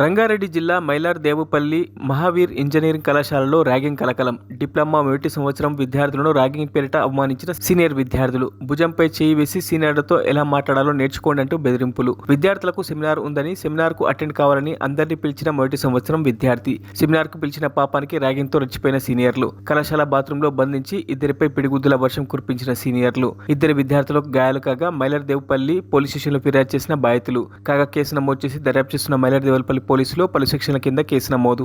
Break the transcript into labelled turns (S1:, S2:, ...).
S1: రంగారెడ్డి జిల్లా మైలార్ దేవుపల్లి మహావీర్ ఇంజనీరింగ్ కళాశాలలో ర్యాగింగ్ కలకలం. డిప్లొమా మొదటి సంవత్సరం విద్యార్థులను ర్యాగింగ్ పేరిట అవమానించిన సీనియర్ విద్యార్థులు. భుజంపై చేయి వేసి సీనియర్లతో ఎలా మాట్లాడాలో నేర్చుకోండి అంటూ బెదిరింపులు. విద్యార్థులకు సెమినార్ ఉందని సెమినార్కు అటెండ్ కావాలని అందరినీ పిలిచిన మొదటి సంవత్సరం విద్యార్థి. సెమినార్కు పిలిచిన పాపానికి ర్యాగింగ్తో రెచ్చిపోయిన సీనియర్లు. కళాశాల బాత్రూమ్లో బంధించి ఇద్దరిపై పిడిగుద్దుల వర్షం కురిపించిన సీనియర్లు. ఇద్దరు విద్యార్థులకు గాయాలు కాగా మైలర్ దేవుపల్లి పోలీస్ స్టేషన్లో ఫిర్యాదు చేసిన బాధితులు. కాగా కేసు నమోదు చేసి దర్యాప్తు చేస్తున్న మైలర్ దేవుపల్లి పోలీసులు పలు సెక్షన్ల కింద కేసు నమోదు.